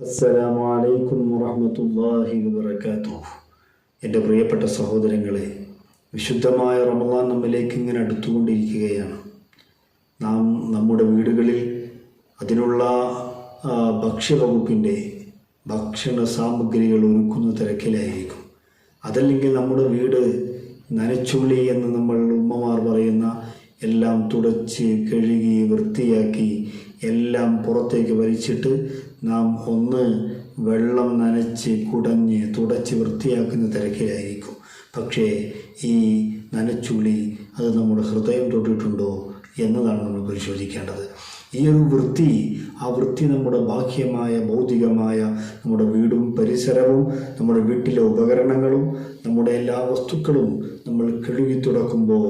അസ്സലാമു അലൈക്കും വറഹ്മത്തുള്ളാഹി വബറകാതുഹു. എന്റെ പ്രിയപ്പെട്ട സഹോദരങ്ങളെ വിശുദ്ധമായ റമദാൻ നമ്മിലേക്ക് ഇങ്ങനെ അടുത്തുകൊണ്ടിരിക്കുകയാണ്. നാം നമ്മുടെ വീടുകളിൽ അതിനുള്ള ഭക്ഷ്യവകുപ്പിന്റെ ഭക്ഷണ സാമഗ്രികൾ ഒരുക്കുന്ന തിരക്കിലായിരിക്കും. അതല്ലെങ്കിൽ നമ്മുടെ വീട് നനച്ചുള്ളി എന്ന് നമ്മൾ ഉമ്മമാർ പറയുന്ന എല്ലാം തുടച്ച് കഴുകി വൃത്തിയാക്കി എല്ലാം പുറത്തേക്ക് വലിച്ചിട്ട് നാം ഒന്ന് വെള്ളം നനച്ച് കുടഞ്ഞ് തുടച്ച് വൃത്തിയാക്കുന്ന തിരക്കിലായിരിക്കും. പക്ഷേ ഈ നനച്ചുള്ളി അത് നമ്മുടെ ഹൃദയം തൊട്ടിട്ടുണ്ടോ എന്നതാണ് നമ്മൾ പരിശോധിക്കേണ്ടത്. ഈ ഒരു വൃത്തി ആ വൃത്തി നമ്മുടെ ബാഹ്യമായ ഭൗതികമായ നമ്മുടെ വീടും പരിസരവും നമ്മുടെ വീട്ടിലെ ഉപകരണങ്ങളും നമ്മുടെ എല്ലാ വസ്തുക്കളും നമ്മൾ കഴുകി തുടക്കുമ്പോൾ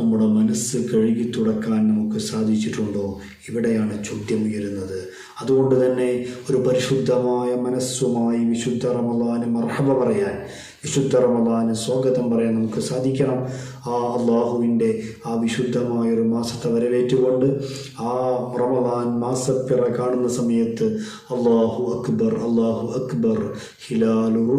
നമ്മുടെ മനസ്സ് കഴുകി തുടക്കാൻ നമുക്ക് സാധിച്ചിട്ടുണ്ടോ? ഇവിടെയാണ് ചോദ്യം ഉയരുന്നത് അതുകൊണ്ട് തന്നെ ഒരു പരിശുദ്ധമായ മനസ്സുമായി വിശുദ്ധ റമദാന് മർഹബ പറയാൻ വിശുദ്ധ റമദാന് സ്വാഗതം പറയാൻ നമുക്ക് സാധിക്കണം. ആ അള്ളാഹുവിന്റെ ആ വിശുദ്ധമായ ഒരു മാസത്തെ വരവേറ്റുകൊണ്ട് ആ റമദാൻ മാസപ്പിറ കാണുന്ന സമയത്ത് അള്ളാഹു അക്ബർ അള്ളാഹു അക്ബർ ഹിലാലു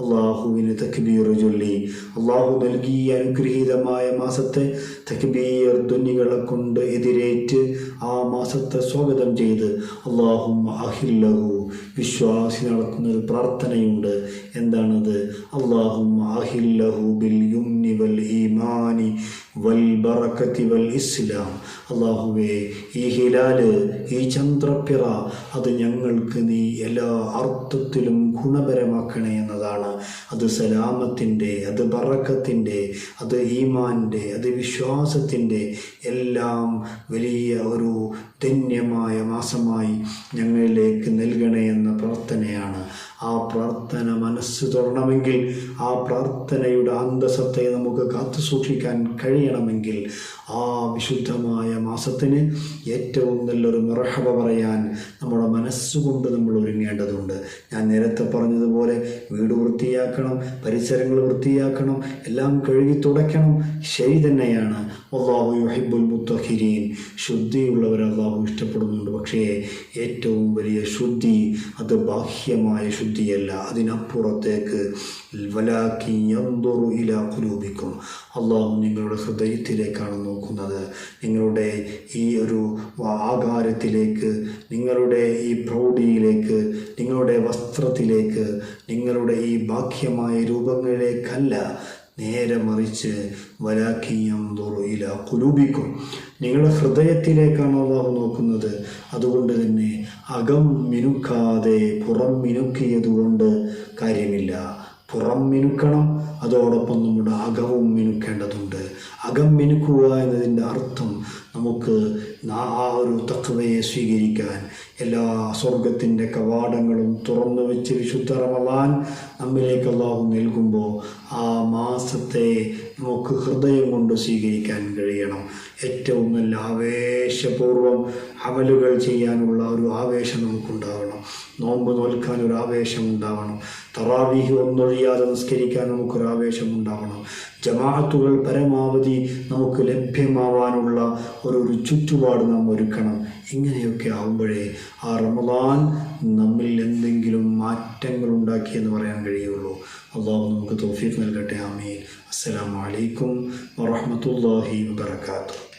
അള്ളാഹുവിന് തക്ബീർ ചൊല്ലി. അള്ളാഹു നൽകിയ അനുഗ്രഹീതമായ മാസത്തെ തക്ബീർ ധ്വനികളെ കൊണ്ട് എതിരേറ്റ് ആ മാസത്തെ സ്വാഗതം ചെയ്ത്. അള്ളാഹു അഹില്ലഹു. വിശ്വാസി നടത്തുന്നൊരു പ്രാർത്ഥനയുണ്ട്. എന്താണത്? അള്ളാഹു അഹില്ലഹു ബിൽ യുംനി വൽ ഈമാനി വൽ ബറക്കത്തി വൽ ഇസ്ലാം. അള്ളാഹുവേ ഈ ഹിലാൽ ഈ ചന്ദ്രപ്പിറ അത് ഞങ്ങൾക്ക് നീ എല്ലാ അർത്ഥത്തിലും ഗുണപരമാക്കണേ എന്നതാണ്. അത് സലാമത്തിന്റെ അത് ബറക്കത്തിന്റെ അത് ഈമാന്റെ അത് വിശ്വാസത്തിന്റെ എല്ലാം വലിയ ഒരു ധന്യമായ മാസമായി ഞങ്ങളിലേക്ക് നൽകണേ എന്ന പ്രാർത്ഥനയാണ്. ആ പ്രാർത്ഥന മനസ്സ് തുറണമെങ്കിൽ ആ പ്രാർത്ഥനയുടെ അന്തസത്തെ നമുക്ക് കാത്തു സൂക്ഷിക്കാൻ കഴിയണമെങ്കിൽ ആ വിശുദ്ധമായ മാസത്തിന് ഏറ്റവും നല്ലൊരു മറഹബ പറയാൻ നമ്മുടെ മനസ്സുകൊണ്ട് നമ്മൾ ഒരുങ്ങേണ്ടതുണ്ട്. ഞാൻ നേരത്തെ പറഞ്ഞതുപോലെ വീട് വൃത്തിയാക്കണം പരിസരങ്ങൾ വൃത്തിയാക്കണം എല്ലാം കഴുകി തുടയ്ക്കണം. ശരി തന്നെയാണ്. അള്ളാഹു മുത്തഹിരീൻ ശുദ്ധിയുള്ളവർ അള്ളാഹു ഇഷ്ടപ്പെടുന്നുണ്ട്. പക്ഷേ ഏറ്റവും വലിയ ശുദ്ധി അത് ബാഹ്യമായ ശുദ്ധിയല്ല അതിനപ്പുറത്തേക്ക് വലാക്കി യന്തുറു ഇല കുലൂപിക്കും അള്ളാഹു നിങ്ങളുടെ ഹൃദയത്തിലേക്കാണ് നോക്കുന്നത്. നിങ്ങളുടെ ഈ ഒരു ആകാരത്തിലേക്ക് നിങ്ങളുടെ ഈ പ്രൗഢിയിലേക്ക് നിങ്ങളുടെ വസ്ത്രത്തിലേക്ക് നിങ്ങളുടെ ഈ ബാഹ്യമായ രൂപങ്ങളിലേക്കല്ല നേരെ മറിച്ച് വലാക്കിയം കുലൂപിക്കും നിങ്ങളുടെ ഹൃദയത്തിലേക്കാണ് അള്ളാഹു നോക്കുന്നത്. അതുകൊണ്ട് തന്നെ അകം മിനുക്കാതെ പുറം മിനുക്കിയതുകൊണ്ട് കാര്യമില്ല. പുറം മിനുക്കണം അതോടൊപ്പം നമ്മുടെ അകവും മിനുക്കേണ്ടതുണ്ട്. അകം മിനുക്കുക എന്നതിന്റെ അർത്ഥം നമുക്ക് ആ ഒരു തത്വയെ സ്വീകരിക്കാൻ എല്ലാ സ്വർഗത്തിന്റെ കവാടങ്ങളും തുറന്നു വെച്ച് വിശുദ്ധ റമദാൻ നമ്മിലേക്ക് അള്ളാഹു നൽകുമ്പോൾ ആ മാസത്തെ നമുക്ക് ഹൃദയം കൊണ്ട് സ്വീകരിക്കാൻ കഴിയണം. ഏറ്റവും നല്ല ആവേശപൂർവം അമലുകൾ ചെയ്യാനുള്ള ഒരു ആവേശം നമുക്കുണ്ടാവണം. നോമ്പ് നോൽക്കാൻ ഒരു ആവേശം ഉണ്ടാവണം തറാവീഹ് ഒന്നൊഴിയാതെ നിസ്കരിക്കാൻ നമുക്കൊരു ആവേശം ഉണ്ടാവണം ജമാഅത്തുകൾ പരമാവധി നമുക്ക് ലഭ്യമാവാനുള്ള ഒരു ഒരു ചുറ്റുപാട് നാം ഒരുക്കണം. ഇങ്ങനെയൊക്കെ ആവുമ്പോഴേ ആ റമദാൻ നമ്മിൽ എന്തെങ്കിലും മാറ്റങ്ങൾ ഉണ്ടാക്കിയെന്ന് പറയാൻ കഴിയുള്ളൂ. അള്ളാഹു നമുക്ക് തോഫീഫ് നൽകട്ടെ. ആമീൻ. അസ്സലാമലൈക്കും വറഹമത്തല്ലാഹി വബറകാതുഹു.